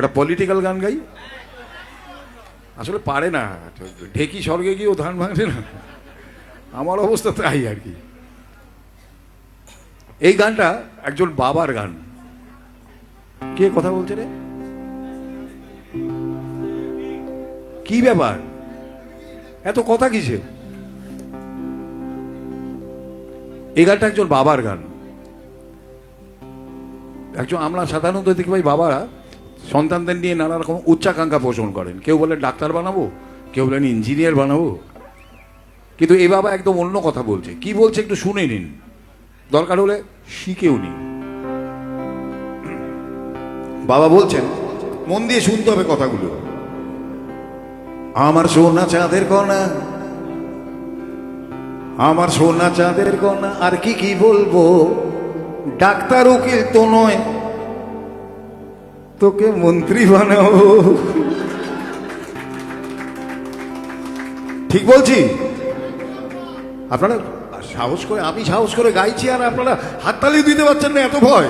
একটা পলিটিক্যাল গান গাই? আসলে পারে না। ঢেকি স্বর্গে গিয়েও ধান ভাঙছে না। আমার অবস্থা তাই আর কি। এই গানটা একজন বাবার গান। কে কথা বলছে রে? কি ব্যাপার? এত কথা কিসে? এই গানটা একজন বাবার গান। একজন আমরা সাধারণত দেখি ভাই বাবারা সন্তানদের নিয়ে নানা রকম উচ্চাকাঙ্ক্ষা পোষণ করেন। কেউ বলে ডাক্তার বানাবো, কেউ বলেন ইঞ্জিনিয়ার বানাবো। কিন্তু এ বাবা একদম অন্য কথা বলছে। কি বলছে একটু শুনে নিন। দরকার হলে শিখেও নিন। বাবা বলছেন, মন দিয়ে শুনতে হবে কথাগুলো। আমার সোনা চাঁদের কণা, আমার সোনা চাঁদের কণা, আর কি কি বলব? ডাক্তার উকিল তো নয় তোকে মন্ত্রী বানাবো। ঠিক বলছি? আপনারা সাহস করে, আমি সাহস করে গাইছি আর আপনারা হাততালি দিতে পারছেন না, এত ভয়।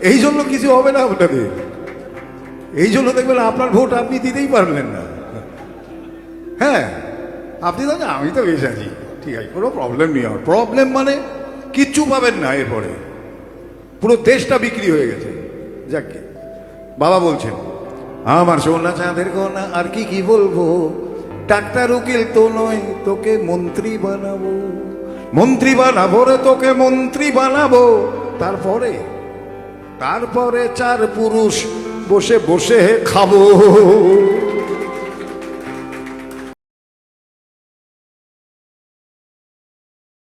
এই জন্য কিছু হবে না আপনাদের। এই জন্য দেখবেন আপনার ভোট আপনি দিতেই পারলেন না। হ্যাঁ আপনি তো আমি তো বেশ আছি। ঠিক আছে, কোনো প্রবলেম নেই আমার। প্রবলেম মানে কিচ্ছু পাবেন না এরপরে। পুরো দেশটা বিক্রি হয়ে গেছে। যাকে। বাবা বলছেন, আমার সোনা চাঁদের কোনা আর কি কি বলব? ডাক্তার উকিল তো নয়, তোকে মন্ত্রী বানাবো। মন্ত্রী বানাবো রে, তোকে মন্ত্রী বানাবো। তারপরে তারপরে চার পুরুষ বসে বসে খাব।